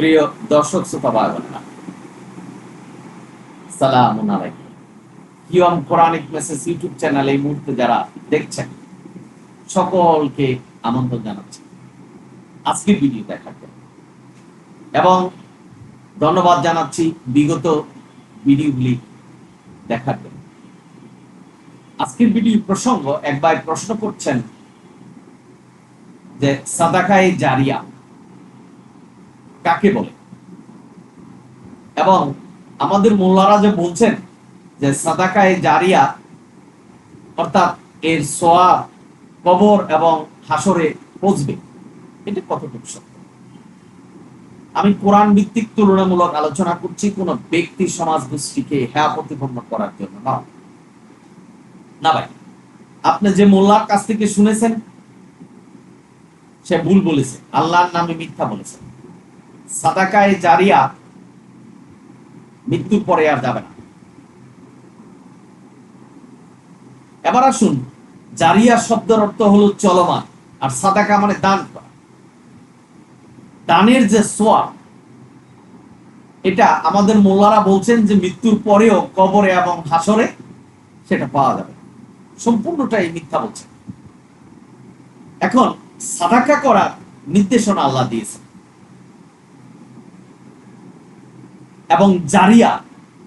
প্রিয় দর্শক শ্রোতা ভাই বোনেরা সালাম আলাইকুম। কিয়ম কোরআনিক মেসেজ ইউটিউব এই মুহূর্তে যারা দেখছেন, সকলকে আমন্ত্রণ জানাচ্ছি। আজকের ভিডিও দেখার জন্য। এবং ধন্যবাদ জানাচ্ছি বিগত ভিডিওগুলি দেখার জন্য। আজকের ভিডিও প্রসঙ্গ এক ভাই প্রশ্ন করছেন যে সাদাকায়ে জারিয়া কাকে বলে? এবং আমাদের মোল্লারা যে বলছেন যে সাদাকায়ে জারিয়া, অর্থাৎ এর সোয়াব, কবর এবং হাসরে পৌঁছবে। এটা কতটুকু সত্য? আমি কোরআন ভিত্তিক তুলনামূলক আলোচনা করছি কোন ব্যক্তি সমাজ গোষ্ঠীকে হ্যাঁ প্রতিপন্ন করার জন্য না না ভাই, আপনি যে মোল্লার কাছ থেকে শুনেছেন, সে ভুল বলেছে। আল্লাহর নামে মিথ্যা বলেছে। সাদাকায় জারিয়া মৃত্যুর পরে আর যাবে না। এবার আসুন, জারিয়া শব্দের অর্থ হলো চলমান, আর সাদাকা মানে দান করা। দানের যে সোয়া এটা আমাদের মোল্লারা বলছেন যে মৃত্যুর পরেও কবরে এবং হাসরে সেটা পাওয়া যাবে। সম্পূর্ণটাই মিথ্যা বলছে এখন সাদাকা করার নির্দেশনা আল্লাহ দিয়েছেন। এবং জারিয়া,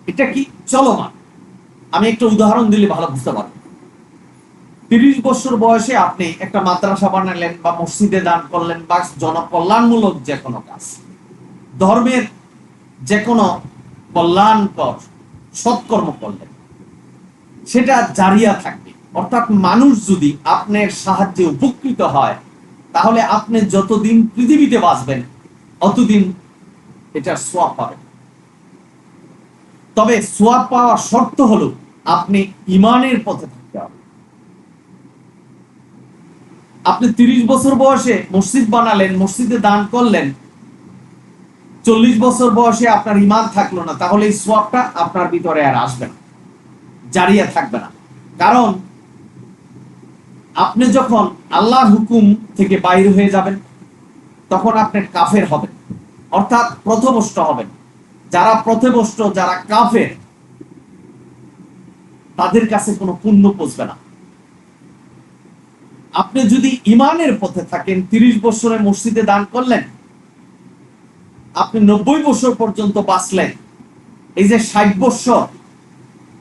এটা কি চলমান? আমি একটা উদাহরণ দিলে ভালো বুঝতে পারব। তিরিশ বছর বয়সে আপনি একটা মাদ্রাসা বানালেন বা মসজিদে দান করলেন বা জনকল্যাণমূলক যে কোনো কাজ। ধর্মের যে কোনো কল্যাণকর সৎকর্ম করলেন। সেটা জারিয়া থাকবে। অর্থাৎ মানুষ যদি আপনার সাহায্যে উপকৃত হয়, তাহলে আপনি যতদিন পৃথিবীতে বাঁচবেন, অতদিন এটা সোয়াব পাবেন। তবে সোয়াব পাওয়ার শর্ত হলো আপনি ইমানের পথে থাকতে হবে। আপনি তিরিশ বছর বয়সে মসজিদ বানালেন, মসজিদে দান করলেন, চল্লিশ বছর বয়সে আপনার ইমান থাকল না, তাহলে এই সোয়াবটা আপনার ভিতরে আর আসবে না, জারিয়া থাকবে না। কারণ আপনি যখন আল্লাহর হুকুম থেকে বাইর হয়ে যাবেন, তখন আপনি কাফের হবেন, অর্থাৎ প্রথমষ্ট হবেন। যারা প্রথমষ্ট যারা কাফের, তাদের কাছে কোনো পুণ্য পৌঁছবে না। আপনি যদি ইমানের পথে থাকেন, তিরিশ বছরে মসজিদে দান করলেন, আপনি নব্বই বছর পর্যন্ত বাঁচলেন, এই যে ষাট বছর,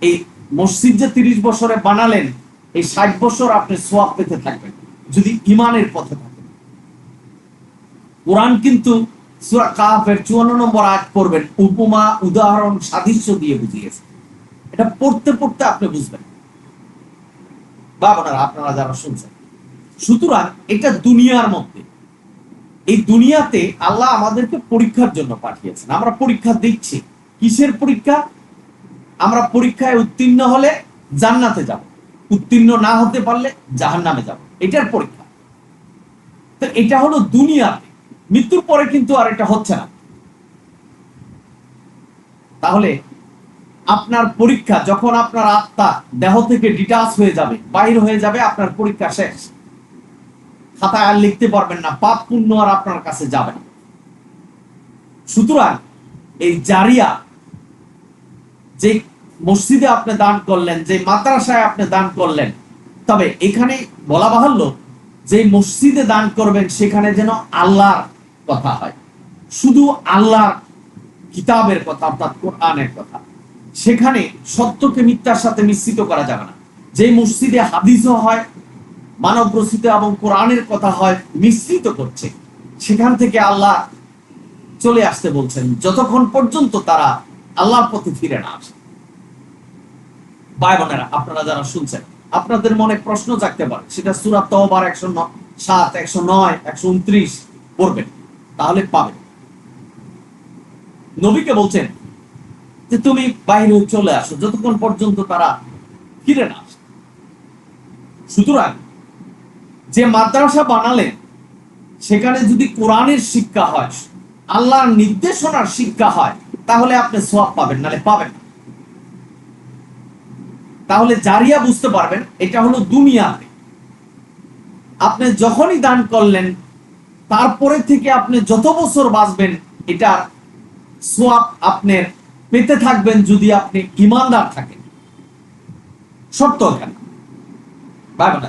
এই মসজিদ যে তিরিশ বছরে বানালেন, এই ষাট বছর আপনি সোয়াব পেতে থাকবেন, যদি ইমানের পথে থাকেন। কোরআন কিন্তু পরীক্ষার জন্য পাঠিয়েছেন। আমরা পরীক্ষা দিচ্ছি। কিসের পরীক্ষা? আমরা পরীক্ষায় উত্তীর্ণ হলে জান্নাতে যাব। উত্তীর্ণ না হতে পারলে জাহান নামে যাব। এটার পরীক্ষা। তো এটা হলো দুনিয়াতে। মৃত্যুর পরে কিন্তু আর এটা হচ্ছে না। তাহলে আপনার পরীক্ষা, যখন আপনার আত্মা দেহ থেকে ডিটাচ হয়ে যাবে বাইর হয়ে যাবে, আপনার পরীক্ষা শেষ। খাতায় আর লিখতে পারবেন না, পাপ পুণ্য আর আপনার কাছে যাবে না। সুতরাং এই জারিয়া, যে মসজিদে আপনি দান করলেন, যে মাদ্রাসায় আপনি দান করলেন, তবে এখানে বলা বাহুল্য, যে মসজিদে দান করবেন, সেখানে যেন আল্লাহর কথা হয়। শুধু আল্লাহর কিতাবের কথা, অর্থাৎ কোরআনের কথা। সেখানে সত্যকে মিথ্যার সাথে মিশ্রিত করা যাবে না। যে মসজিদে হাদিসও হয়, মানব রচিত এবং কোরআনের কথা হয়, মিশ্রিত করছে, সেখান থেকে আল্লাহ চলে আসতে বলছেন, যতক্ষণ পর্যন্ত তারা আল্লাহর পথে ফিরে না আসে। ভাই বোনেরা, আপনারা যারা শুনছেন, আপনাদের মনে প্রশ্ন জাগতে পারে, সেটা সুরা তহবার একশো সাত, একশো নয়, একশো উনত্রিশ পড়বেন। তাহলে পাবেন নবীকে বলছেন যে, তুমি বাইরে চলে আসো, যতক্ষণ পর্যন্ত তারা ফিরে না আসে। সুতরাং যে মাদ্রাসা বানালেন, সেখানে যদি কোরআনের শিক্ষা হয়, আল্লাহর নির্দেশনার শিক্ষা হয়, তাহলে আপনি সোয়াব পাবেন নালে পাবেন না। তাহলে জারিয়া বুঝতে পারবেন, এটা হলো দুনিয়াতে। আপনি যখনই দান করলেন তারপরে থেকে আপনি যত বছর বাঁচবেন, এটা সোয়াব আপনার পেতে থাকবেন যদি আপনি ইমানদার থাকেন। এখানে। বাইবেল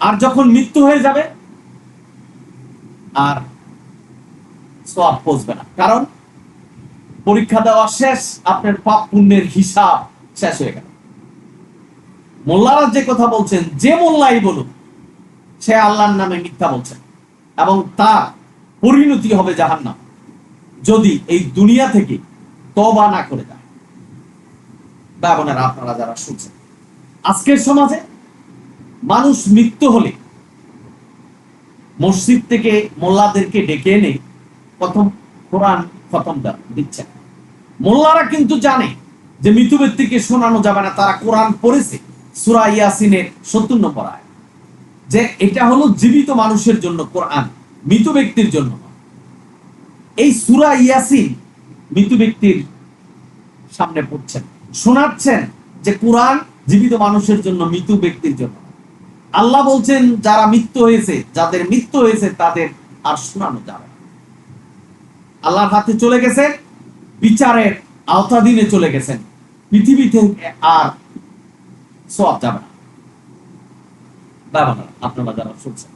আর যখন মৃত্যু হয়ে যাবে, আর সোয়াব পৌঁছবে না। কারণ পরীক্ষা দেওয়া শেষ, আপনার পাপ পুণ্যের হিসাব শেষ হয়ে গেল। মোল্লারা যে কথা বলছেন, যে মোল্লাই বলুন সে আল্লাহর নামে মিথ্যা বলছেন। এবং তার পরিণতি হবে জাহান্নাম, যদি এই দুনিয়া থেকে তবা না করে দেয়। বা বোনেরা, আপনারা যারা শুনছেন, আজকের সমাজে মানুষ মৃত্যু হলে মসজিদ থেকে মোল্লাদেরকে ডেকে এনে প্রথম কোরআন খতম দিচ্ছেন। মোল্লারা কিন্তু জানে যে মৃত্যু ব্যক্তিকে শোনানো যাবে না, তারা কোরআন পড়েছে। সুরা ইয়াসিনের সত্তর নম্বর আয় যে এটা হলো জীবিত মানুষের জন্য কোরআন, মৃত ব্যক্তির জন্য এই সুরা ইয়াসিন মৃত ব্যক্তির সামনে পড়ছেন, শোনাচ্ছেন যে কোরআন জীবিত মানুষের জন্য মৃত ব্যক্তির জন্য আল্লাহ বলছেন, যারা মৃত্যু হয়েছে, যাদের মৃত্যু হয়েছে, তাদের আর শোনানো যাবে। আল্লাহর হাতে চলে গেছেন, বিচারের আওতাধীনে চলে গেছেন পৃথিবী থেকে আর সব যাবে না, আপনারা যারা শুনছেন।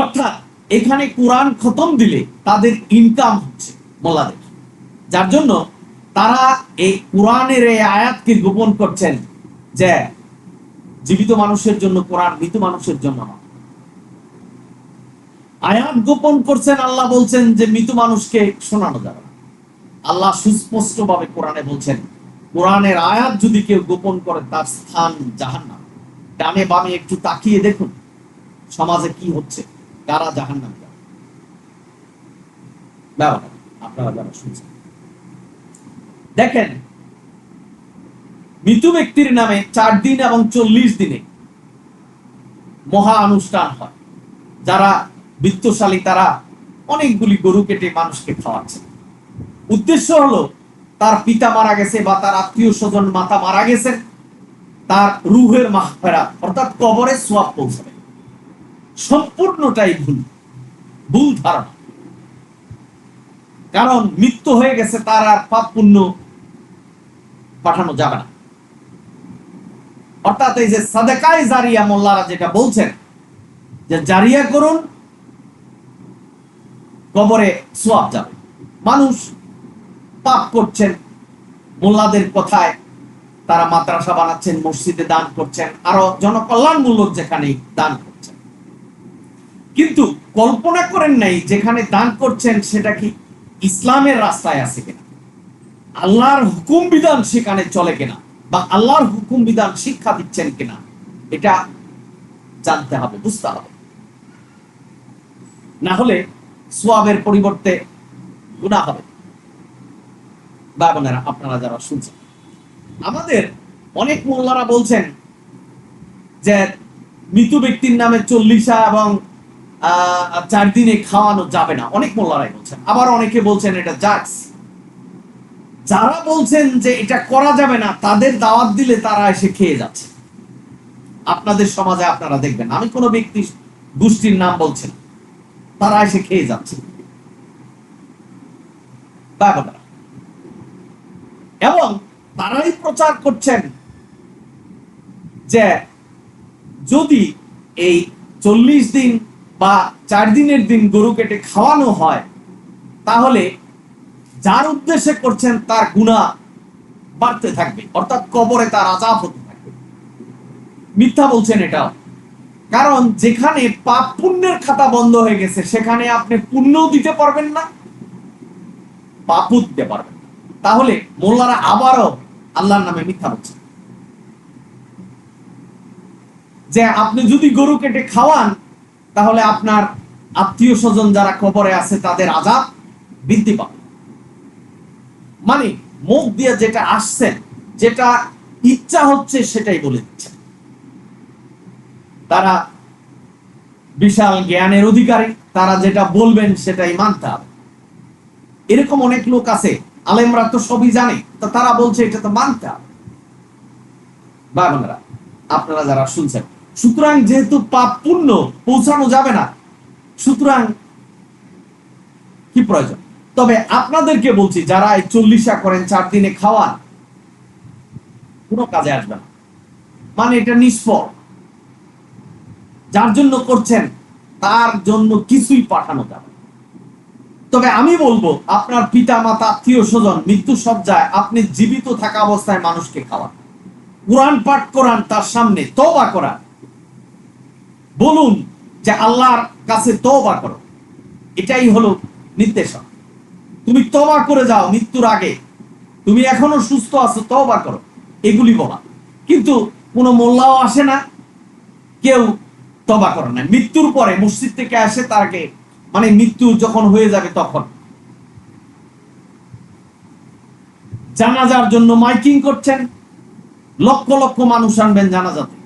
অর্থাৎ এখানে কোরআন খতম দিলে তাদের ইনকাম হচ্ছে মোল্লাদের যার জন্য তারা এই কোরআনের এই আয়াতকে গোপন করছেন যে জীবিত মানুষের জন্য কোরআন মৃত মানুষের জন্য আয়াত গোপন করছেন আল্লাহ বলছেন যে মৃত মানুষকে শোনানো যাবে আল্লাহ সুস্পষ্ট ভাবে কোরআনে বলছেন কোরআনের আয়াত যদি কেউ গোপন করে তার স্থান জাহান্নাম। ডানে বামে একটু তাকিয়ে দেখুন সমাজে কি হচ্ছে। কারা যারা শুনছেন। দেখেন, মৃত ব্যক্তির নামে চার দিন এবং চল্লিশ দিনে মহা অনুষ্ঠান হয়। যারা বৃত্তশালী, তারা অনেকগুলি গরু কেটে মানুষকে খাওয়াচ্ছে। উদ্দেশ্য হলো, তার পিতা মারা গেছে বা তার আত্মীয় স্বজন, মাতা মারা গেছেন। তার রুহের মাহফেরা অর্থাৎ কবরে সোয়াব পৌঁছাবে। সম্পূর্ণটাই ভুল ভুল ধারণা। কারণ মৃত্যু হয়ে গেছে, তার আর পাপ পুণ্য পাঠানো যাবে না। অর্থাৎ এই যে সাদেকায় জারিয়া মোল্লারা যেটা বলছেন, যে জারিয়া করুন, কবরে সোয়াব যাবে। মানুষ পাপ করছেন মোল্লাদের কথায় তারা মাদ্রাসা বানাচ্ছেন, মসজিদে দান করছেন, আরও জনকল্যাণমূলক যেখানে দান করছেন। কিন্তু কল্পনা করেন নাই যেখানে দান করছেন সেটা কি ইসলামের রাস্তায় আছে কিনা? আল্লাহর হুকুম বিধান সেখানে চলে কিনা? বা আল্লাহর হুকুম বিধান শিক্ষা দিচ্ছেন কিনা? এটা জানতে হবে, বুঝতে হবে। না হলে সোয়াবের পরিবর্তে গুণা হবে। বা আপনারা যারা শুনছেন আমাদের অনেক মোল্লারা বলছেন যে মৃত ব্যক্তির নামে চল্লিশা এবং চার দিনে খাওয়ানো যাবে না। অনেক মোল্লারাই বলছেন। আবার অনেকে বলছেন এটা জাক্স। যারা বলছেন যে এটা করা যাবে না, তাদের দাওয়াত দিলে তারা এসে খেয়ে যাচ্ছে। আপনাদের সমাজে আপনারা দেখবেন, আমি কোনো ব্যক্তি গোষ্ঠীর নাম বলছেন তারা এসে খেয়ে যাচ্ছে। এবং তারাই প্রচার করছেন যে যদি এই চল্লিশ দিন বা চার দিনের দিন গরু কেটে খাওয়ানো হয়, তাহলে যার উদ্দেশ্যে করছেন তার গুণা বাড়তে থাকবে, অর্থাৎ কবরে তার আজাব হতে থাকবে মিথ্যা বলছেন এটাও কারণ যেখানে পাপ পুণ্যের খাতা বন্ধ হয়ে গেছে, সেখানে আপনি পুণ্যও দিতে পারবেন না, পাপও দিতে পারবেন। তাহলে মোল্লারা আবারও আল্লাহর নামে মিথ্যা বলছেন যে আপনি যদি গরু কেটে খাওয়ান, তাহলে আপনার আত্মীয় স্বজন যারা কবরে আছে, তাদের আজাব বৃদ্ধি পাবে। মানে মুখ দিয়ে যেটা আসছেন যেটা ইচ্ছা হচ্ছে, সেটাই বলে দিচ্ছে। তারা বিশাল জ্ঞানের অধিকারী, তারা যেটা বলবেন, সেটাই মানতে হবে। এরকম অনেক লোক আছে আলেমরা তো সবই জানে, তো তারা বলছে এটা তো মানতে হবে। বা আপনারা যারা শুনছেন, সুতরাং যেহেতু পাপ পুণ্য পৌঁছানো যাবে না, সুতরাং কি প্রয়োজন? তবে আপনাদেরকে বলছি, যারা এই চল্লিশা করেন, চার দিনে খাওয়ান, কোনো কাজে আসবে না। মানে এটা নিষ্ফল। যার জন্য করছেন, তার জন্য কিছুই পাঠানো যাবে। তবে আমি বলব, আপনার পিতা, মাতা, আত্মীয় স্বজন, মৃত্যু সজ্জায় আপনি জীবিত থাকা অবস্থায় মানুষকে খাওয়ান। কোরআন পাঠ করান, তার সামনে তওবা করান। বলুন যে আল্লাহর কাছে তওবা করো। এটাই হলো নির্দেশক। তুমি তওবা করে যাও মৃত্যুর আগে। তুমি এখনও সুস্থ আছো, তওবা করো। এগুলি বলা। কিন্তু কোনো মোল্লাও আসে না, কেউ তবা করে না। মৃত্যুর পরে মসজিদ থেকে আসে তাকে মানে মৃত্যু যখন হয়ে যাবে তখন। জানাজার জন্য মাইকিং করছেন, লক্ষ লক্ষ মানুষ আনবেন জানাজাতে।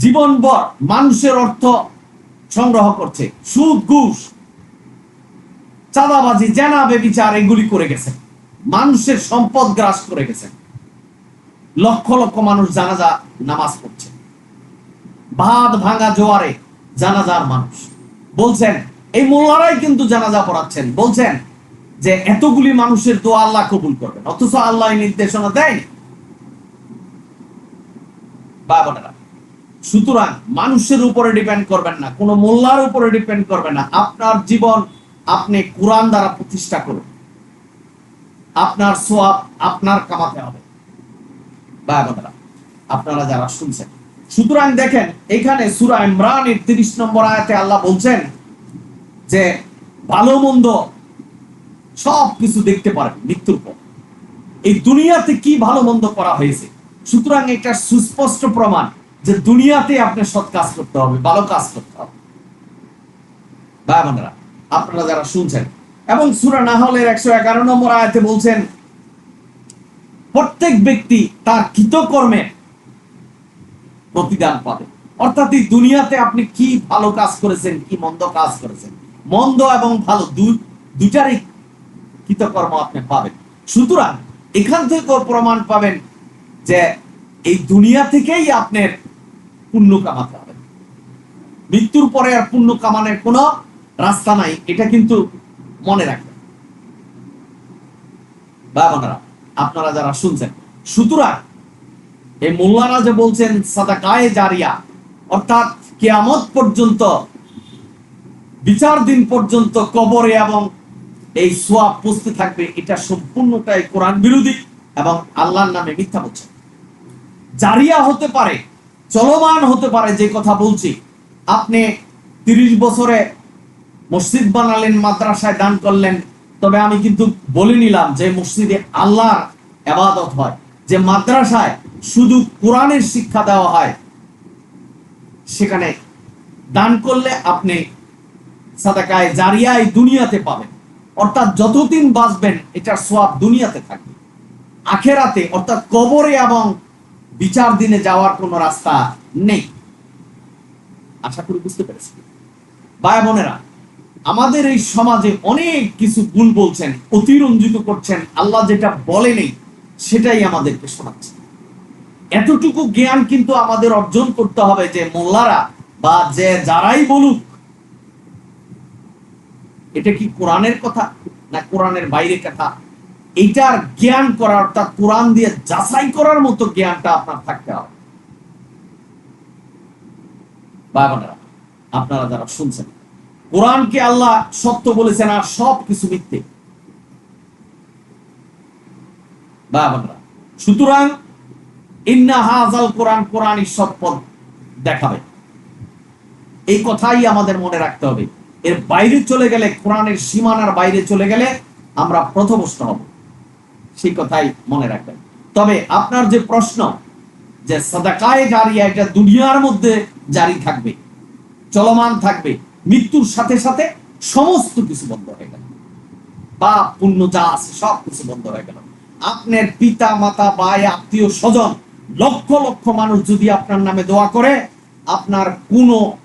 জীবনভর মানুষের অর্থ সংগ্রহ করছে, সুদ, ঘুষ, চাঁদাবাজি, জেনা, বেবিচার, এগুলি করে গেছেন। মানুষের সম্পদ গ্রাস করে গেছেন। লক্ষ লক্ষ মানুষ জানাজা, নামাজ পড়ছে। ভাত ভাঙা জোয়ারে জানাজার মানুষ। বলছেন এই মোল্লারাই কিন্তু জানাজা পড়াচ্ছেন। বলছেন যে এতগুলি মানুষের দোয়া আল্লাহ কবুল করবেন। অথচ আল্লাহ নির্দেশনা দেয়নি। বাবারা সুতরাং মানুষের উপরে ডিপেন্ড করবেন না, কোনো মোল্লার উপরে ডিপেন্ড করবেন না। আপনার জীবন আপনি কোরআন দ্বারা প্রতিষ্ঠা করুন। আপনার সোয়াব আপনার কামাতে হবে। বাবারা আপনারা যারা শুনছেন। সুতরাং দেখেন, এখানে সূরা ইমরানের 30 নম্বর আয়াতে আল্লাহ বলছেন যে ভালো মন্দ সব কিছু দেখতে পারবে মৃত্যুর পর। এই দুনিয়াতে কি ভালো মন্দ করা হয়েছে? সুতরাং এটা সুস্পষ্ট প্রমাণ যে দুনিয়াতে আপনি সৎ কাজ করতে হবে, ভালো কাজ করতে হবে। ভাই বোনেরা, আপনারা যারা শুনছেন, এবং সুরা নাহলের একশো এগারো নম্বর আয়াতে বলছেন, প্রত্যেক ব্যক্তি তার কৃতকর্মে প্রতিদান পাবে। অর্থাৎ এই দুনিয়াতে আপনি কি ভালো কাজ করেছেন, কি মন্দ কাজ করেছেন? মন্দ এবং ভালো দুটারই কৃতকর্ম আপনি পাবেন। সুতরাং এখান থেকেও প্রমাণ পাবেন যে এই দুনিয়া থেকেই আপনার পুণ্য কামাতে হবে। মৃত্যুর পরে আর পুণ্য কামানোর কোনো রাস্তা নাই, এটা কিন্তু মনে রাখবেন। বাবানারা আপনারা যারা শুনছেন, সুতরাং এই মোল্লারা যে বলছেন, সাদাকায়ে জারিয়া, অর্থাৎ কেয়ামত পর্যন্ত বিচার দিন পর্যন্ত কবরে এবং এই সোয়াব পুষতে থাকবে, এটা সম্পূর্ণটাই কোরআন বিরোধী এবং আল্লাহর নামে মিথ্যা বলছে। জারিয়া হতে পারে, চলমান হতে পারে, যে কথা বলছি। আপনি তিরিশ বছরে মসজিদ বানালেন, মাদ্রাসায় দান করলেন, তবে আমি কিন্তু বলে নিলাম যে মসজিদে আল্লাহর এবাদত হয়, যে মাদ্রাসায় শুধু কোরআনের শিক্ষা দেওয়া হয়, সেখানে দান করলে আপনি সাদাকায় জারিয়ায় দুনিয়াতে পাবেন। অর্থাৎ যতদিন বাঁচবেন, এটার সোয়াব দুনিয়াতে থাকবে। আখেরাতে, অর্থাৎ কবরে এবং বিচার দিনে যাওয়ার কোনো রাস্তা নেই। আশা করি বুঝতে পেরেছি ভাই বোনেরা, আমাদের এই সমাজে অনেক কিছু ভুল বলছেন, অতিরঞ্জিত করছেন, আল্লাহ যেটা বলেনি সেটাই আমাদেরকে শোনাচ্ছে। এতটুকু জ্ঞান কিন্তু আমাদের অর্জন করতে হবে যে মোল্লারা বা যে যারাই বলুক এটা কি কোরআনের কথা না কোরআনের বাইরে কথা? এইটার জ্ঞান করার অর্থাৎ কোরআন দিয়ে যাচাই করার মতো জ্ঞানটা আপনার থাকতে হবে। আপনারা যারা শুনছেন কোরআনকে আল্লাহ সত্য বলেছেন আর সব কিছু মিথ্যে বোনেরা, সুতরাং ইন্না হাজাল কোরআন কোরআনই সৎ পথ দেখাবে। এই কথাই আমাদের মনে রাখতে হবে। এর বাইরে চলে গেলে, কোরআনের সীমানার বাইরে চলে গেলে আমরা প্রথমস্ত হব। সেই কথাই মনে রাখবেন। তবে আপনার যে প্রশ্ন যে সাদাকায়ে জারিয়া এটা দুনিয়ার মধ্যে জারি থাকবে, চলমান থাকবে, মৃত্যুর সাথে সাথে সমস্ত কিছু বন্ধ হয়ে গেল। বা পুণ্য যা আছে সব কিছু বন্ধ হয়ে গেল। আপনার পিতা, মাতা, ভাই, আত্মীয়, স্বজন, লক্ষ লক্ষ মানুষ যদি আপনার নামে দোয়া করে, আপনার কোনো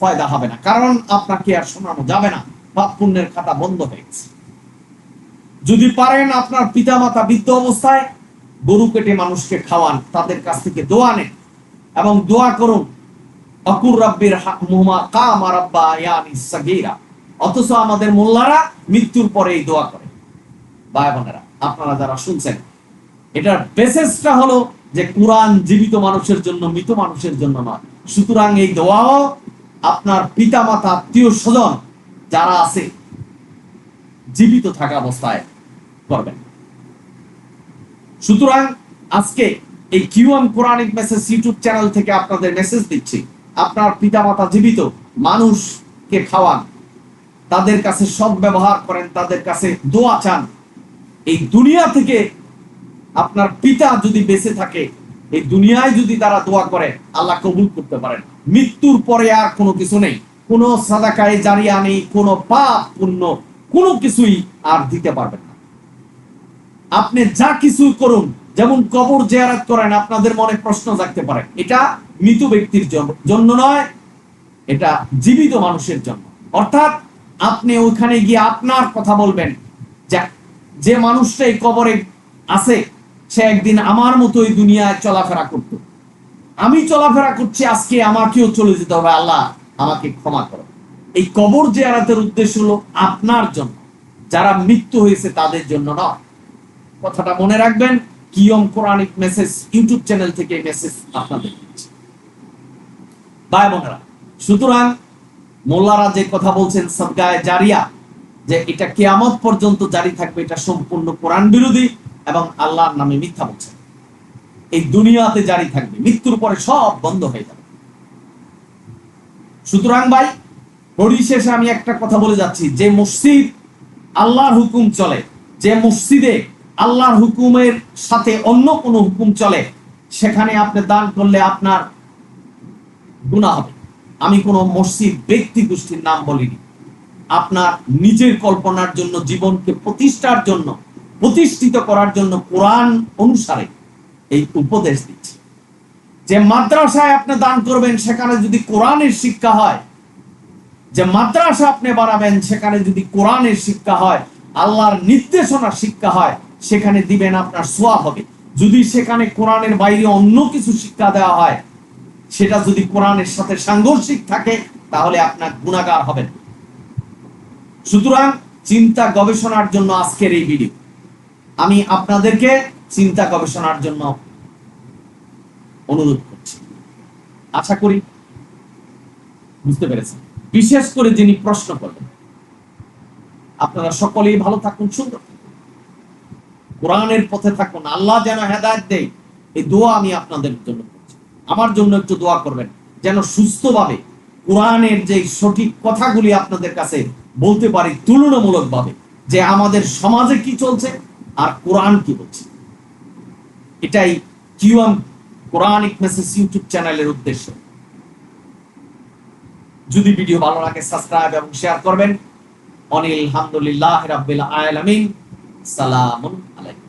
ফায়দা হবে না। কারণ আপনাকে আর শোনানো যাবে না। পাপ পুণ্যের খাতা বন্ধ হয়ে গেছে। যদি পারেন আপনার পিতা মাতা বৃদ্ধ অবস্থায় গরু কেটে মানুষকে খাওয়ান, তাদের কাছ থেকে দোয়া নেন এবং দোয়া করুন অথচ আমাদের মোল্লারা মৃত্যুর পরে এই দোয়া করে। ভাই বোনেরা, আপনারা যারা শুনছেন, এটার বেসিসটা হলো যে কোরআন জীবিত মানুষের জন্য, মৃত মানুষের জন্য নয়। সুতরাং এই দোয়াও আপনার পিতা মাতা আত্মীয় স্বজন যারা আছে, জীবিত থাকা অবস্থায় করবেন সুতরাং আজকে এই QM Quranic message YouTube channel থেকে আপনাদের মেসেজ দিচ্ছি, আপনার পিতামাতা জীবিত, মানুষকে খাওয়ান, তাদের কাছে সব ব্যবহার করেন, তাদের কাছে দোয়া চান, এই দুনিয়া থেকে আপনার পিতা যদি বেঁচে থাকে, এই দুনিয়ায় যদি তারা দোয়া করে, আল্লাহ কবুল করতে পারেন। মৃত্যুর পরে আর কোনো কিছু নেই। কোনো সাদাকায় জারিয়া নেই, কোনো পাপ পুণ্য, কোনো কিছুই আর দিতে পারবেন না। আপনি যা কিছু করুন, যেমন কবর জিয়ারাত করেন, আপনাদের মনে প্রশ্ন জাগতে পারে, এটা মৃত ব্যক্তির জন্য নয়, এটা জীবিত মানুষের জন্য। অর্থাৎ আপনি ওইখানে গিয়ে আপনার কথা বলবেন যে মানুষটা এই কবরে আছে, সে একদিন আমার মতো এই দুনিয়ায় চলাফেরা করত। আমি চলাফেরা করছি, আজকে আমাকেও চলে যেতে হবে, আল্লাহ আমাকে ক্ষমা করো। এই কবর জিয়ারাতের উদ্দেশ্য হলো আপনার জন্য, যারা মৃত্যু হয়েছে তাদের জন্য নয়। কথাটা মনে রাখবেন, কিয়ম কোরআনিক মেসেজ ইউটিউব চ্যানেল থেকে মেসেজ আপনাদের দিচ্ছি। ভাই বোনেরা, সুতরাং মোল্লারা যে কথা বলছেন সবগায় জারিয়া, যে এটা কেয়ামত পর্যন্ত জারি থাকবে, এটা সম্পূর্ণ কোরআন বিরোধী এবং আল্লাহর নামে মিথ্যা বলছে এই দুনিয়াতে জারি থাকবে, মৃত্যুর পরে সব বন্ধ হয়ে যাবে। সুতরাং ভাই পরিশেষে আমি একটা কথা বলে যাচ্ছি, যে মসজিদ আল্লাহর হুকুম চলে, যে মসজিদে আল্লাহর হুকুমের সাথে অন্য কোনো হুকুম চলে, সেখানে আপনি দান করলে আপনার গুণা হবে। আমি কোনো মসজিদ ব্যক্তি গোষ্ঠীর নাম বলিনি। আপনার নিজের কল্পনার জন্য, জীবনকে প্রতিষ্ঠার জন্য, প্রতিষ্ঠিত করার জন্য কোরআন অনুসারে এই উপদেশ দিচ্ছি। যে মাদ্রাসায় আপনি দান করবেন, সেখানে যদি কোরআনের শিক্ষা হয়, যে মাদ্রাসা আপনি বানাবেন, সেখানে যদি কোরআনের শিক্ষা হয়, আল্লাহর নির্দেশনা শিক্ষা হয়, সেখানে দিবেন আপনার সোয়া হবে। যদি সেখানে কোরআনের বাইরে অন্য কিছু শিক্ষা দেওয়া হয়, সেটা যদি কোরআনের সাথে সাংঘর্ষিক থাকে, তাহলে আপনার গুণাগার হবেন। সুতরাং চিন্তা গবেষণার জন্য আজকের এই ভিডিও আমি আপনাদেরকে চিন্তা গবেষণার জন্য অনুরোধ করছি। আশা করি বুঝতে পেরেছেন। বিশেষ করে যিনি প্রশ্ন করবেন আপনারা সকলেই ভালো থাকুন, সুন্দর কোরআনের পথে থাকুন। আল্লাহ যেন হেদায়ত দেয়, এই দোয়া আমি আপনাদের জন্য করছি। আমার জন্য একটু দোয়া করবেন, যেন সুস্থভাবে কোরআনের যে সঠিক কথাগুলি আপনাদের কাছে বলতে পারি তুলনামূলক ভাবে যে আমাদের সমাজে কি চলছে আর কোরআন কি বলছে। এটাই কিউএম কোরআনিক মেসেজ ইউটিউব চ্যানেলের উদ্দেশ্য। যদি ভিডিও ভালো লাগে সাবস্ক্রাইব এবং শেয়ার করবেন। অনিল হামদুলিল্লাহ রাব্বিল আলামিন। সালামুন আলাইকুম।